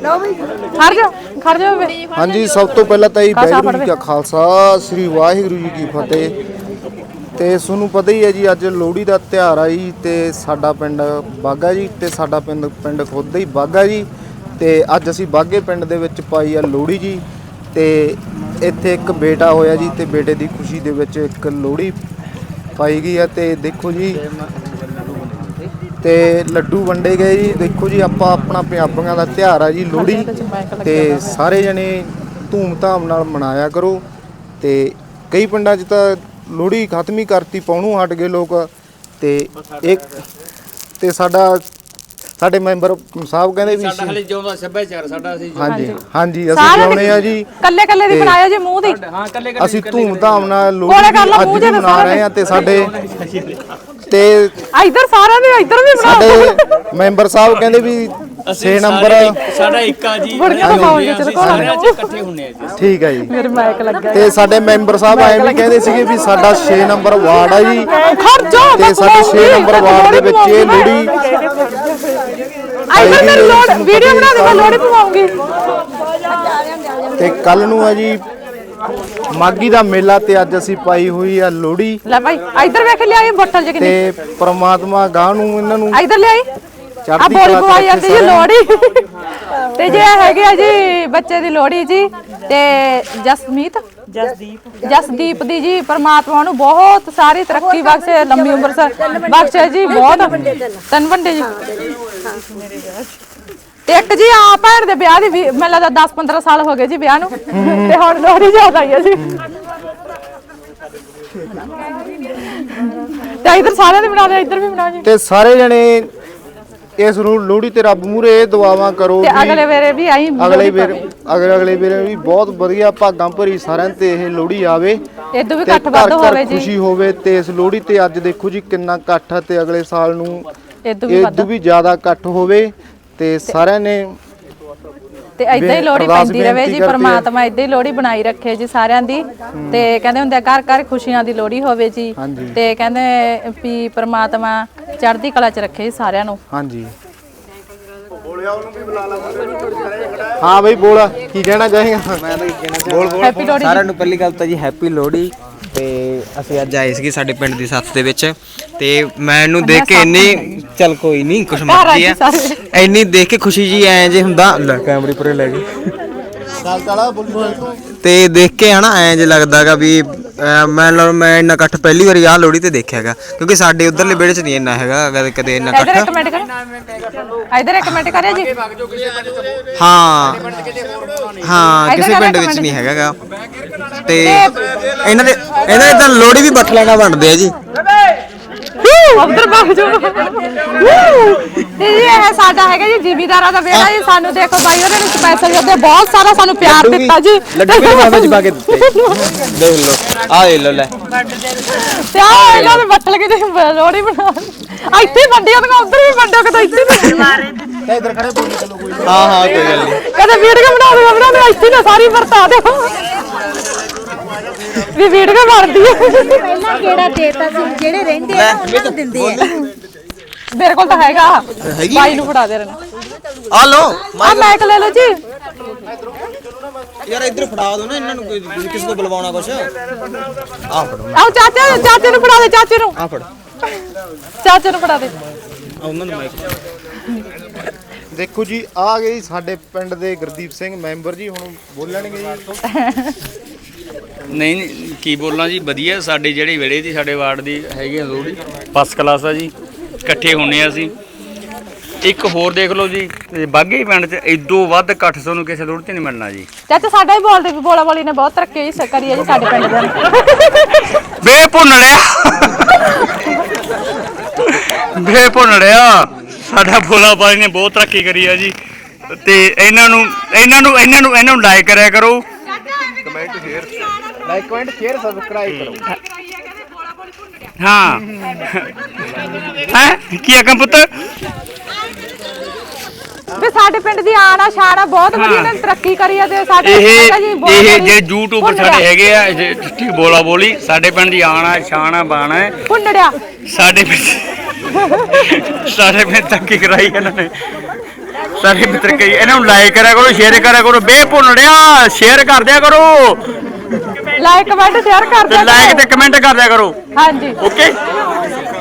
ਖੜ ਜਾ ਖੜ ਜਾ ਵੇ ਹਾਂਜੀ ਸਭ ਤੋਂ ਪਹਿਲਾਂ ਤਾਂ ਜੀ ਵਾਹਿਗੁਰੂ ਜੀ ਕਾ ਖਾਲਸਾ ਸ੍ਰੀ ਵਾਹਿਗੁਰੂ ਜੀ ਕੀ ਫਤਿਹ। ਤੇ ਤੁਹਾਨੂੰ ਪਤਾ ਹੀ ਹੈ ਜੀ ਅੱਜ ਲੋਹੜੀ ਦਾ ਤਿਉਹਾਰ ਆ ਜੀ ਤੇ ਸਾਡਾ ਪਿੰਡ ਬਾਗਾ ਜੀ ਤੇ ਸਾਡਾ ਪਿੰਡ ਪਿੰਡ ਖੁਦ ਹੀ ਬਾਗਾ ਜੀ। ਤੇ ਅੱਜ ਅਸੀਂ ਬਾਗੇ ਪਿੰਡ ਦੇ ਵਿੱਚ ਪਾਈ ਆ ਲੋਹੜੀ ਜੀ ਤੇ ਇੱਥੇ ਇੱਕ ਬੇਟਾ ਹੋਇਆ ਜੀ ਤੇ ਬੇਟੇ ਦੀ ਖੁਸ਼ੀ ਦੇ ਵਿੱਚ ਇੱਕ ਲੋਹੜੀ ਪਾਈ ਗਈ ਆ। ਤੇ ਦੇਖੋ ਜੀ ਤੇ ਲੱਡੂ ਵੰਡੇ ਗਏ ਜੀ। ਦੇਖੋ ਜੀ ਆਪਾਂ ਆਪਣਾ ਪੰਜਾਬੀਆਂ ਦਾ ਤਿਉਹਾਰ ਆ ਜੀ ਲੋਹੜੀ। ਤੇ ਸਾਰੇ ਜਣੇ ਧੂਮ-ਧਾਮ ਨਾਲ ਮਨਾਇਆ ਕਰੋ। ਤੇ ਕਈ ਪਿੰਡਾਂ 'ਚ ਤਾਂ ਲੋਹੜੀ ਖਤਮ ਹੀ ਕਰਤੀ ਪਾਉਣੋਂ ਹਟ ਗਏ ਲੋਕ। ਤੇ ਇੱਕ ਤੇ ਸਾਡਾ ਸਾਡੇ ਮੈਂਬਰ ਸਾਹਿਬ ਕਹਿੰਦੇ ਵੀ ਸਾਡਾ ਹਲੇ ਜਿਉਂਦਾ ਸੱਭਿਆਚਾਰ ਸਾਡਾ ਅਸੀਂ ਹਾਂਜੀ ਹਾਂਜੀ ਅਸੀਂ ਚਾਹੁੰਦੇ ਆ ਜੀ। ਕੱਲੇ ਕੱਲੇ ਦੀ ਬਣਾਇਆ ਜੀ ਮੂੰਹ ਦੀ। ਹਾਂ ਕੱਲੇ ਅਸੀਂ ਧੂਮ-ਧਾਮ ਨਾਲ ਕੋਲੇ ਕਰ ਲੋਹੜੀ ਅੱਜ ਮੂੰਹ ਵੀ ਮਨਾ ਰਹੇ ਆ ਤੇ ਸਾਡੇ ਤੇ ਆ ਇੱਧਰ ਸਾਰਿਆਂ ਦੇ ਇੱਧਰ ਵੀ ਬਣਾ ਸਾਡੇ ਮੈਂਬਰ ਸਾਹਿਬ ਕਹਿੰਦੇ ਵੀ 6 ਨੰਬਰ ਸਾਡਾ ਇੱਕ ਆ ਜੀ। ਪਾਉਂਗੇ ਅਸੀਂ ਚਲ ਕੋਲ ਸਾਰਿਆਂ ਚ ਇਕੱਠੇ ਹੁੰਨੇ ਆ ਜੀ। ਠੀਕ ਹੈ ਜੀ। ਮੇਰੇ ਮਾਈਕ ਲੱਗਾ ਤੇ ਸਾਡੇ ਮੈਂਬਰ ਸਾਹਿਬ ਐਂ ਵੀ ਕਹਿੰਦੇ ਸੀਗੇ ਵੀ ਸਾਡਾ 6 ਨੰਬਰ ਵਾਰਡ ਆ ਜੀ। ਖੜ ਜਾ ਤੇ ਸਾਡੇ 6 ਨੰਬਰ ਵਾਰਡ ਦੇ ਵਿੱਚ ਇਹ ਲੋਹੜੀ ਆ ਇੱਧਰ ਮੇਰੀ ਲੋੜ ਵੀਡੀਓ ਬਣਾ ਦੇ ਮੈਂ ਲੋੜੀ ਪਵਾਉਂਗੀ। ਤੇ ਕੱਲ ਨੂੰ ਆ ਜੀ ਮਾਗੀ ਦਾ ਮੇਲਾ ਤੇ ਅੱਜ ਅਸੀਂ ਪਾਈ ਹੋਈ ਆ ਲੋਹੜੀ। ਲੈ ਭਾਈ ਇੱਧਰ ਵੇਖ ਲਿਆਈ ਬੋਤਲ ਚ ਕਿੰਨੀ। ਤੇ ਪ੍ਰਮਾਤਮਾ ਗਾਂ ਨੂੰ ਇਹਨਾਂ ਨੂੰ ਇੱਧਰ ਲਿਆਈ। ਆ ਚੜ੍ਹਦੀ ਬੋਲੀ ਕਲਾ ਚ ਪਵਾਈ ਜਾਂਦੀ ਜੀ ਰੱਖੇ ਲੋੜੀ ਤੇ ਜੇ ਇਹ ਹੈਗੇ ਆ ਜੀ ਬੱਚੇ ਦੀ ਲੋੜੀ ਜੀ ਤੇ ਜਸਮੀਤ ਜਸਦੀਪ। ਜਸਦੀਪ ਦੀ ਜੀ ਪਰਮਾਤਮਾ ਨੂੰ ਬਹੁਤ ਸਾਰੀ ਤਰੱਕੀ ਬਖਸ਼ੇ ਲੰਮੀ ਉਮਰ ਸ- ਬਖਸ਼ੇ ਜੀ ਬਹੁਤ। ਤਨ। ਵੰਡੇ ਜੀ। ਤੇ ਇੱਕ ਜੀ ਆ ਭੈਣ ਦੇ ਵਿਆਹ ਦੀ ਵੀ- ਮੈਨੂੰ ਲੱਗਦਾ 10 15 ਸਾਲ ਹੋ ਗਏ ਜੀ ਵਿਆਹ ਨੂੰ। ਤੇ ਹੁਣ ਲੋਹੜੀ ਯਾਦ ਆਈ ਹੈ ਜੀ। ਤੇ ਇਧਰ ਸਾਰਿਆਂ ਦੇ ਬਣਾ ਲਿਆ ਇੱਧਰ ਵੀ ਬਣਾ ਜੀ। ਤੇ ਸਾਰੇ ਜਣੇ ਇਸ ਨੂੰ ਲੋਹੜੀ ਤੇ ਰੱਬ ਮੂਰੇ ਦੁਆਵਾਂ ਕਰੋ ਤੇ ਅਗਲੇ ਵੇਰੇ ਵੀ ਆਈ ਅਗਲੇ ਵੇਰ ਅਗਲੇ ਅਗਲੇ ਵੇਰ ਵੀ ਬਹੁਤ ਵਧੀਆ ਭਾਗਾਂ ਭਰੀ ਸਾਰਿਆਂ ਤੇ ਇਹ ਲੋਹੜੀ ਆਵੇ। ਇਦੋਂ ਵੀ ਘੱਟ ਵੱਧ ਹੋਵੇ ਜੀ। ਖੁਸ਼ੀ ਹੋਵੇ ਤੇ ਇਸ ਲੋਹੜੀ ਤੇ ਅੱਜ ਦੇਖੋ ਜੀ ਕਿੰਨਾ ਇਕੱਠ ਤੇ ਅਗਲੇ ਸਾਲ ਨੂੰ ਇਦੋਂ ਵੀ ਵੱਧ। ਜ਼ਿਆਦਾ ਇਕੱਠ ਹੋਵੇ ਤੇ ਸਾਰਿਆਂ ਨੇ ਤੇ ਇਦਾਂ ਹੀ ਲੋਹੜੀ ਪੈਂਦੀ ਰਵੇ ਜੀ। ਪਰਮਾਤਮਾ ਇਦਾਂ ਹੀ ਲੋਹੜੀ ਬਣਾਈ ਰੱਖੇ ਜੀ ਸਾਰਿਆਂ ਦੀ। ਤੇ ਕਹਿੰਦੇ ਹੁੰਦੇ ਆ ਘਰ ਘਰ ਖੁਸ਼ੀਆਂ ਦੀ ਲੋਹੜੀ ਹੋਵੇ ਜੀ। ਤੇ ਕਹਿੰਦੇ ਵੀ ਪਰਮਾਤਮਾ ਚੜ੍ਹਦੀ ਕਲਾ 'ਚ ਰੱਖੇ ਸਾਰਿਆਂ ਨੂੰ। ਹਾਂਜੀ। ਹਾਂ ਬਈ ਬੋਲ। ਕੀ ਕਹਿਣਾ ਚਾਹੇਗਾ? ਮੈਂ ਤਾਂ ਕੀ ਕਹਿਣਾ ਚਾਹੁੰਦਾ ਹੈਪੀ ਲੋਹੜੀ। ਸਾਰਿਆਂ ਨੂੰ ਪਹਿਲੀ ਗੱਲ ਤਾਂ ਜੀ ਹੈਪੀ ਲੋਹੜੀ। ਤੇ ਅਸੀਂ ਅੱਜ ਆਏ ਸੀਗੇ ਸਾਡੇ ਪਿੰਡ ਦੀ ਸੱਥ ਦੇ ਵਿੱਚ। ਤੇ ਮੈਂ ਇਹਨੂੰ ਦੇਖ ਕੇ ਇੰਨੀ ਚੱਲ ਕੋਈ ਨਹੀਂ ਕੁਛ ਮਰਜ਼ੀ ਆ। ਇੰਨੀ ਦੇਖ ਕੇ ਖੁਸ਼ੀ ਜੀ ਐ ਜੇ ਹੁੰਦਾ। ਲੈ ਕੈਮਰੇ ਪਰੇ ਲੈ ਗਏ ਬੋਲ ਤੇ ਦੇਖ ਕੇ ਹਨਾ ਐ ਜੇ ਲੱਗਦਾਗਾ ਵੀ ਅਹ, ਮੈਂ ਲਾ- ਮੈਂ ਇੰਨਾ ਇਕੱਠ ਪਹਿਲੀ ਵਾਰੀ ਆਹ ਲੋਹੜੀ ਤੇ ਦੇਖਿਆਗਾ ਕਿਉਂਕਿ ਸਾਡੇ ਉਧਰਲੇ ਵਿਹੜੇ 'ਚ ਨਹੀਂ ਇੰਨਾ ਹੈਗਾ ਕਦੇ ਕਦੇ ਇੰਨਾ ਇਧਰ ਇਕੱਠ ਇੱਕ ਮਿੰਟ ਕਰ। ਇਧਰ ਇੱਕ ਮਿੰਟ ਕਰਿਆ ਜੀ। ਹਾਂ ਹਾਂ ਕਿਸੇ ਪਿੰਡ ਵਿੱਚ। ਨਹੀਂ ਹੈਗਾਗਾ। ਤੇ ਇਹਨਾਂ ਦੇ ਇਹਨਾਂ ਦੇ ਤਾਂ ਲੋਹੜੀ ਵੀ ਬੱਠਲਾਂ ਨਾਲ ਬਣਦੇ ਆ ਜੀ। ਉਧਰ ਬਾਗ ਜੋ ਤੇ ਜੀ ਇਹ ਸਾਡਾ ਹੈਗਾ ਜੀ ਜ਼ਿਮੀਦਾਰਾਂ ਦਾ ਵਿਹੜਾ ਜੀ। ਸਾਨੂੰ ਦੇਖੋ ਬਾਈ ਉਹਨਾਂ ਨੇ ਸਪੈਸ਼ਲ ਜਾਂਦੇ ਬਹੁਤ ਸਾਰਾ ਸਾਨੂੰ ਪਿਆਰ ਦਿੱਤਾ ਜੀ। ਲੱਡੂ ਵੀ ਲਿਫਾਫੇ 'ਚ ਪਾ ਕੇ ਦਿੱਤੇ। ਦੇਖ ਲਓ। ਆ ਲੈ ਲਓ ਲੈ। ਤੇ ਆ ਇਹਨਾਂ ਦੇ ਬੱਟਲ ਕੇ ਲੋੜੀ ਬਣਾ ਆ ਇੱਥੇ ਵੰਡੀਆਂ ਤਾਂ ਉਧਰ ਵੀ ਵੰਡੋ ਕਦੇ ਇੱਥੇ ਵੀ ਇਧਰ ਖੜੇ ਬੋਲ ਚਲੋ ਕੋਈ। ਹਾਂ ਹਾਂ ਕੋਈ ਗੱਲ ਨਹੀਂ। ਕਦੇ ਵੀਡੀਓ ਬਣਾ ਦਿਓ ਬਣਾ ਦਿਓ ਇੱਥੇ ਨਾ ਸਾਰੀ ਵਰਤਾ ਦਿਓ। ਵੀ ਵੀਡੀਓ ਬਣਦੀ ਹੈ। ਪਹਿਲਾਂ ਕਿਹੜਾ ਦੇਤਾ ਸੀ? ਜਿਹੜੇ ਰਹਿੰਦੇ ਆ ਉਹਨਾਂ ਨੂੰ ਦਿੰਦੇ ਆ। ਮੇਰੇ ਕੋਲ ਤਾਂ ਹੈਗਾ। ਹੈਗੀ? ਬਾਈ ਨੂੰ ਫੜਾ ਦੇ ਰਨ ਆ ਲਓ ਆ ਮੈਕ ਲੈ ਲਓ ਜੀ। ਯਾਰ ਇੱਧਰ ਫੜਾ ਦਿਓ ਨਾ ਇਹਨਾਂ ਨੂੰ ਕੋਈ ਤੁਸੀਂ ਕਿਸੇ ਤੋਂ ਬੁਲਵਾਉਣਾ ਕੁਛ। ਆ ਫੜੋ। ਆਓ ਚਾਚਾ ਚਾਚੇ ਨੂੰ ਫੜਾ ਦੇ ਚਾਚੇ ਨੂੰ। ਆ ਫੜ। ਚਾਚੇ ਨੂੰ ਫੜਾ ਦੇ। ਆ ਉਹਨਾਂ ਨੂੰ ਮਾਈਕ ਦੇਖੋ ਜੀ ਆ ਗਏ ਸਾਡੇ ਪਿੰਡ ਦੇ ਗੁਰਦੀਪ ਸਿੰਘ ਮੈਂਬਰ ਜੀ ਹੁਣ ਬੋਲਣਗੇ ਜੀ। ਨਹੀਂ ਨਹੀਂ, ਕੀ ਬੋਲਾਂ ਜੀ ਵਧੀਆ ਸਾਡੇ ਜਿਹੜੇ ਵਿੜੇ ਦੀ ਸਾਡੇ ਵਾਰਡ ਦੀ ਹੈਗੀ ਆ ਲੋਹੜੀ ਫਸਟ ਕਲਾਸ ਆ ਜੀ ਇਕੱਠੇ ਹੁੰਨੇ ਆ ਅਸੀਂ। ਇੱਕ ਹੋਰ ਦੇਖ ਲਓ ਜੀ ਤੇ ਬਾਗੇ ਪਿੰਡ 'ਚ ਇਦੋਂ ਵੱਧ ਇਕੱਠ ਤੁਹਾਨੂੰ ਕਿਸੇ ਤੇ ਨਹੀਂ ਮਿਲਣਾ ਜੀ। ਚਾਚਾ ਸਾਡਾ ਹੀ ਬੋਲਦੇ ਵੀ ਬੋਲਾ ਬੋਲੀ ਨੇ ਬਹੁਤ ਤਰੱਕੀ ਜੀ ਕਰੀ ਹੈ ਜੀ ਸਾਡੇ ਪਿੰਡ ਦੇ। ਬੇ ਭੁੰਨੜਿਆ। ਬੇ ਭੁੰਨੜਿਆ। ਸਾਡਾ ਬੋਲਾ ਬਾਈ ਨੇ ਬਹੁਤ ਤਰੱਕੀ ਕਰੀ ਆ ਜੀ। ਤੇ ਇਹਨਾਂ ਨੂੰ ਇਹਨਾਂ ਨੂੰ ਇਹਨਾਂ ਨੂੰ ਇਹਨਾਂ ਨੂੰ ਲਾਈਕ ਕਰਿਆ ਕਰੋ। ਲਾਈਕ ਕਮੈਂਟ ਸ਼ੇਅਰ ਸਬਸਕ੍ਰਾਈਬ ਕਰੋ। ਹਾਂ। ਹੈ? ਕੀ ਆਖਾਂ ਪੁੱਤ ਵੀ ਸਾਡੇ ਪਿੰਡ ਦੀ ਆਣਾ ਸ਼ਾਨਾ ਬਹੁਤ ਵਧੀਆ ਨੇ ਤਰੱਕੀ ਕਰੀ ਹੈ ਤੇ ਸਾਡੇ ਇਹ ਜੀ ਇਹ ਜਿਹੜੇ ਯੂਟਿਊਬਰ ਸਾਡੇ ਹੈਗੇ ਆ ਠੀਕ ਬੋਲਾ ਬੋਲੀ ਸਾਡੇ ਪਿੰਡ ਦੀ ਆਣਾ ਸ਼ਾਨਾ ਬਾਣਾ ਹੈ ਭੁੰਨੜਿਆ ਸਾਡੇ ਪਿੰਡ ਸਾਡੇ ਪਿੰਡ ਤਰੱਕੀ ਕਰਾਈ ਇਹਨਾਂ ਨੇ। ਸਾਰੇ ਮਿੱਤਰ ਕਈ ਇਹਨਾਂ ਨੂੰ ਲਾਈਕ ਕਰਿਆ ਕਰੋ ਸ਼ੇਅਰ ਕਰਿਆ ਕਰੋ ਬੇ ਭੁੰਨੜਿਆ ਸ਼ੇਅਰ ਕਰ ਦਿਆ ਕਰੋ। ਲਾਈਕ ਕਮੈਂਟ ਸ਼ੇਅਰ ਕਰ ਤੇ ਦਿਓ ਲਾਈਕ ਤੇ ਕਮੈਂਟ ਕਰ ਦਿਆ ਕਰੋ। ਹਾਂਜੀ। ਓਕੇ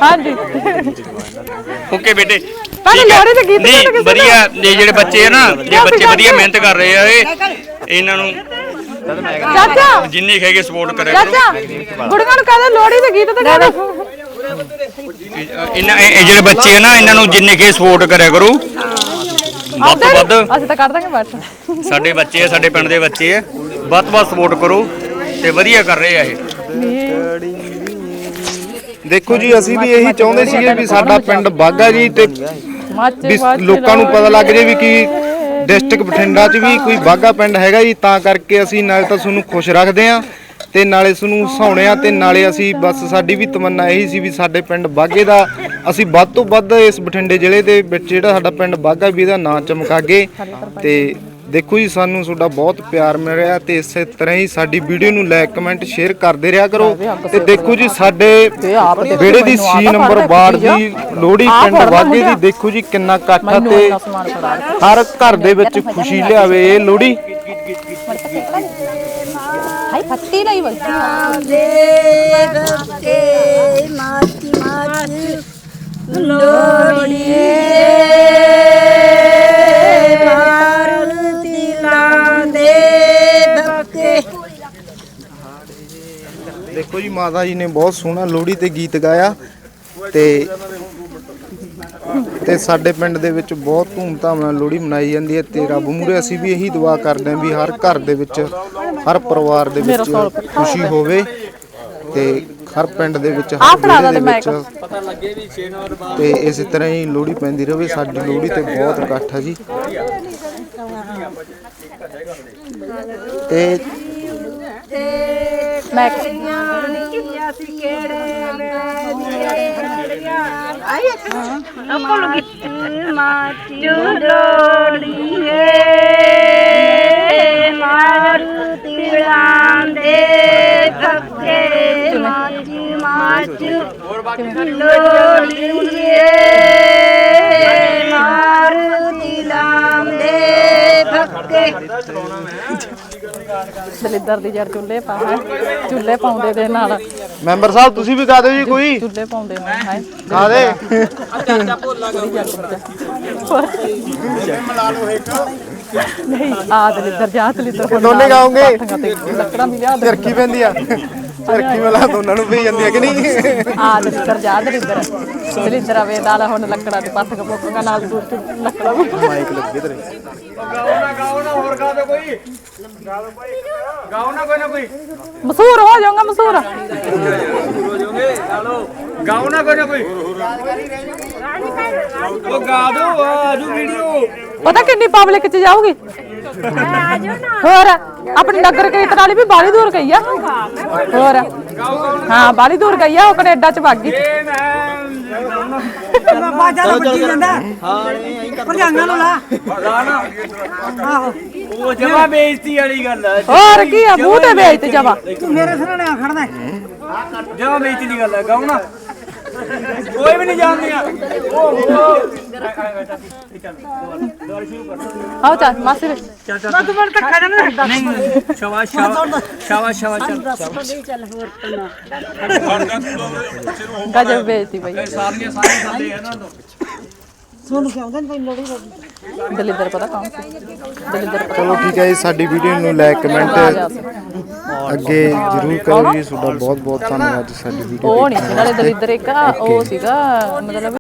ਹਾਂਜੀ। ਓਕੇ ਬੇਟੇ। ਭਾਜੀ, ਠੀਕ ਹੈ। ਲੋਹੜੀ ਦੇ ਗੀਤ ਨਹੀਂ ਸੁਣ ਕੇ ਵਧੀਆ। ਇਹ ਜਿਹੜੇ ਬੱਚੇ ਆ ਨਾ ਜੇ ਬੱਚੇ? ਵਧੀਆ ਮਿਹਨਤ ਕਰ ਰਹੇ ਆ ਇਹ। ਇਹਨਾਂ ਨੂੰ ਚਾਚਾ। ਜਿੰਨੀ ਹੈਗੇ ਸਪੋਰਟ ਕਰਿਆ ਕਰੋ। ਚਾਚਾ ਗੁੜੀਆਂ ਨੂੰ ਕਹਦੇ ਲੋਹੜੀ ਦੇ ਗੀਤ ਤੇ ਗਾ ਦਿਓ ਇਹਨਾਂ ਇਹ ਇਹ ਜਿਹੜੇ ਬੱਚੇ ਆ ਨਾ ਇਹਨਾਂ ਨੂੰ ਜਿੰਨੇ ਕੇ ਸਪੋਰਟ ਕਰਿਆ ਕਰੋ। ਵੱਧ ਤੋਂ ਵੱਧ। ਅਸੀਂ ਤਾਂ ਕਰ ਦਾਂਗੇ ਸਾਡੇ ਬੱਚੇ ਆ ਸਾਡੇ ਪਿੰਡ ਦੇ ਬੱਚੇ ਆ। ਵੱਧ ਤੋਂ ਵੱਧ ਸਪੋਰਟ ਕਰੋ। ਤੇ ਵਧੀਆ ਕਰ ਰਹੇ ਆ ਇਹ। ਦੇਖੋ ਜੀ, ਅਸੀਂ ਵੀ ਇਹੀ ਚਾਹੁੰਦੇ ਸੀਗੇ ਵੀ ਸਾਡਾ ਪਿੰਡ ਬਾਗਾ ਜੀ ਤੇ ਵੀ ਲੋਕਾਂ ਨੂੰ ਪਤਾ ਲੱਗ ਜੇ ਵੀ ਕੀ ਡਿਸਟ੍ਰਿਕਟ ਬਠਿੰਡਾ 'ਚ ਵੀ ਕੋਈ ਬਾਗਾ ਪਿੰਡ ਹੈਗਾ ਜੀ, ਤਾਂ ਕਰਕੇ ਅਸੀਂ ਨਾਲੇ ਤਾਂ ਤੁਹਾਨੂੰ ਖੁਸ਼ ਰੱਖਦੇ ਆ ਤੇ ਨਾਲੇ ਤੁਹਾਨੂੰ ਹਸਾਉਣੇ ਆ ਤੇ ਨਾਲੇ ਅਸੀਂ ਬਸ ਸਾਡੀ ਵੀ ਤਮੰਨਾ ਇਹੀ ਸੀ ਵੀ ਸਾਡੇ ਪਿੰਡ ਬਾਗੇ ਦਾ ਅਸੀਂ ਵੱਧ ਤੋਂ ਵੱਧ ਇਸ ਬਠਿੰਡੇ ਜ਼ਿਲ੍ਹੇ ਦੇ ਵਿੱਚ ਜਿਹੜਾ ਸਾਡਾ ਪਿੰਡ ਬਾਗਾ ਵੀ ਇਹਦਾ ਨਾਂ ਚਮਕਾਗੇ ਤੇ ਦੇਖੋ ਜੀ ਸਾਨੂੰ ਤੁਹਾਡਾ ਬਹੁਤ ਪਿਆਰ ਮਿਲ ਰਿਹਾ ਤੇ ਇਸੇ ਤਰ੍ਹਾਂ ਹੀ ਸਾਡੀ ਵੀਡੀਓ ਨੂੰ ਲਾਈਕ ਕਮੈਂਟ ਸ਼ੇਅਰ ਕਰਦੇ ਰਿਹਾ ਕਰੋ। ਤੇ ਦੇਖੋ ਜੀ ਸਾਡੇ ਵਿਹੜੇ ਦੀ 6 ਨੰਬਰ ਵਾਰਡ ਦੀ ਲੋਹੜੀ ਪਿੰਡ ਬਾਗੇ ਦੀ ਦੇਖੋ ਜੀ ਕਿੰਨਾ ਇਕੱਠ ਆ ਤੇ। ਹਰ ਘਰ ਦੇ ਵਿੱਚ ਖੁਸ਼ੀ ਲਿਆਵੇ ਇਹ ਲੋਹੜੀ। ਹਾਈ ਫੱਟੀ ਲਈ ਬਈ ਮਾਚੀ ਦੇਖੋ ਜੀ ਮਾਤਾ ਜੀ ਨੇ ਬਹੁਤ ਸੋਹਣਾ ਲੋਹੜੀ ਤੇ ਗੀਤ ਗਾਇਆ ਤੇ ਤੇ ਸਾਡੇ ਪਿੰਡ ਦੇ ਵਿੱਚ ਬਹੁਤ ਧੂਮਧਾਮ ਨਾਲ ਲੋਹੜੀ ਮਨਾਈ ਜਾਂਦੀ ਹੈ ਤੇ ਰੱਬ ਮੂਰੇ ਅਸੀਂ ਵੀ ਇਹੀ ਦੁਆ ਕਰਦੇ ਹਾਂ ਵੀ ਹਰ ਘਰ ਦੇ ਵਿੱਚ ਹਰ ਪਰਿਵਾਰ ਦੇ ਵਿੱਚ ਖੁਸ਼ੀ ਹੋਵੇ ਤੇ ਹਰ ਪਿੰਡ ਦੇ ਵਿੱਚ ਹਰ ਵਿਹੜੇ ਦੇ ਵਿੱਚ ਤੇ ਇਸੇ ਤਰ੍ਹਾਂ ਹੀ ਲੋਹੜੀ ਪੈਂਦੀ ਰਹੇ ਸਾਡੀ ਲੋਹੜੀ ਤੇ ਬਹੁਤ ਇਕੱਠ ਹੈ ਜੀ। ਤੇ ਮੈਂ ਅਸੀਂ ਕਿਹੜੇ ਆਈ ਮਾਚੀ ਲੋੜੀਏ ਮਾਰਤੀ ਲਾਂਦੇ ਧੱਕੇ ਮਾਚੀ ਮਾਚੂ ਮਾਚ ਲੋੜੀਏ ਮਾਰਤੀ ਲਾਂਦੇ ਧੱਕੇ ਦਲਿੱਦਰ ਦੀ ਜੜ ਚੁੱਲ੍ਹੇ ਪਾ ਹੈ? ਚੁੱਲ੍ਹੇ ਪਾਉਂਦੇ ਦੇ ਨਾਲ। ਮੈਂਬਰ ਸਾਹਿਬ ਤੁਸੀਂ ਵੀ ਗਾ ਦਿਓ ਜੀ ਕੋਈ? ਚੁੱਲ੍ਹੇ ਪਾਉਂਦੇ ਨੇ ਹੈ? ਗਾ ਦੇ ਨਹੀਂ ਆ ਦਲਿੱਦਰ ਜਾ ਦਲਿੱਦਰ ਦੋਨੇ ਗਾਓਗੇ? ਲੱਕੜਾਂ ਵੀ ਲਿਆ ਦੇ ਚਰਖੀ ਪੈਂਦੀ ਆ? ਚਰਖੀ ਵਾਲਾ ਦੋਨਾਂ ਨੂੰ ਪਈ ਜਾਂਦੀ ਆ ਕਿ ਨਹੀਂ? ਆ ਦਲਿੱਦਰ ਜਾ ਦਲਿੱਦਰ ਦਲਿੱਦਰ ਆਵੇ ਨਾਲ ਹੁਣ ਲੱਕੜਾਂ ਦੇ ਪੱਥ ਕਪੋਕਾ ਨਾਲ ਦੂਰ ਤੋਂ ਲੱਕੜਾਂ ਮਾਈਕ ਲੱਗੇ ਤੇਰੇ। ਮਸ਼ਹੂਰ ਹੋ ਜਾਊਗਾ ਮਸ਼ਹੂਰ ਗਾਉ ਨਾ ਕੋਈ ਨਾ ਕੋਈ। ਉਹ ਗਾ ਦੋ ਆਜੂ ਵੀਡੀਓ ਪਤਾ ਕਿੰਨੀ ਪਬਲਿਕ ਚ ਜਾਊਗੀ? ਹੋਰ ਆਪਣੀ ਨਗਰ ਕੀਰਤਨ ਵਾਲੀ ਵੀ ਬਾਲੀ ਦੂਰ ਗਈ ਆ। ਹੋਰ ਹਾਂ ਬਾਲੀ ਦੂਰ ਗਈ ਆ ਉਹ ਕੈਨੇਡਾ ਚ ਵਗ ਗਈ। ਬਾਜਾ ਦਾ ਵੱਜੀ ਜਾਂਦਾ। ਭਰਜਾਈਆਂ ਨੂੰ ਲਾ। ਆਹੋ। ਉਹ ਜਮਾ ਬੇਇੱਜ਼ਤੀ ਵਾਲੀ ਗੱਲ ਆ। ਹੋਰ ਕੀ ਆ ਮੂੰਹ ਤੇ ਵੇਚ ਤੇ ਜਵਾ ਤੂੰ ਮੇਰੇ ਸਾਹਮਣੇ ਆ ਖੜਦਾ ਹੈ। ਜਮਾ ਬੇਇੱਜ਼ਤੀ ਦੀ ਗੱਲ ਆ ਗਾਉ ਨਾ ਕੋਈ ਵੀ ਨਹੀਂ ਜਾਣਦੀਆਂ। ਉਹ ਆਓ ਚੱਲ ਮਾਸੀ ਵੇ ਮੈਂ ਤੂੰ ਮੈਨੂੰ ਧੱਕਾ ਦੇਣਾ ਨਹੀਂ ਸ਼ਾਵਾ ਸ਼ਾਵਾ ਸ਼ਾਵਾ ਸ਼ਾਵਾ ਚੱਲ ਗਜਬ ਵੇਚਤੀ ਬਈ। ਸਾਰੀਆਂ ਸਾਰੇ ਬੰਦੇ ਆ ਨਾ। ਤੋਂ ਸੋਨੂੰ ਕਿਉਂ ਆਉਂਦਾ ਨਹੀਂ ਲੋੜੀ ਲੱਗੀ ਦਲਿੱਦਰ ਪਤਾ ਕੌਣ ਸੀ? ਦਲਿੱਦਰ ਪਤਾ ਚਲੋ ਠੀਕ ਹੈ ਜੀ ਸਾਡੀ ਵੀਡੀਓ ਨੂੰ ਲਾਈਕ ਕਮੈਂਟ ਅੱਗੇ ਜਰੂਰ ਕਰੋ ਜੀ ਤੁਹਾਡਾ ਬਹੁਤ ਬਹੁਤ ਧੰਨਵਾਦ ਸਾਡੀ ਵੀਡੀਓ ਉਹ ਨਹੀਂ ਨਾਲੇ ਦਲਿੱਦਰ ਇੱਕ ਆ, ਉਹ ਸੀਗਾ ਮਤਲਬ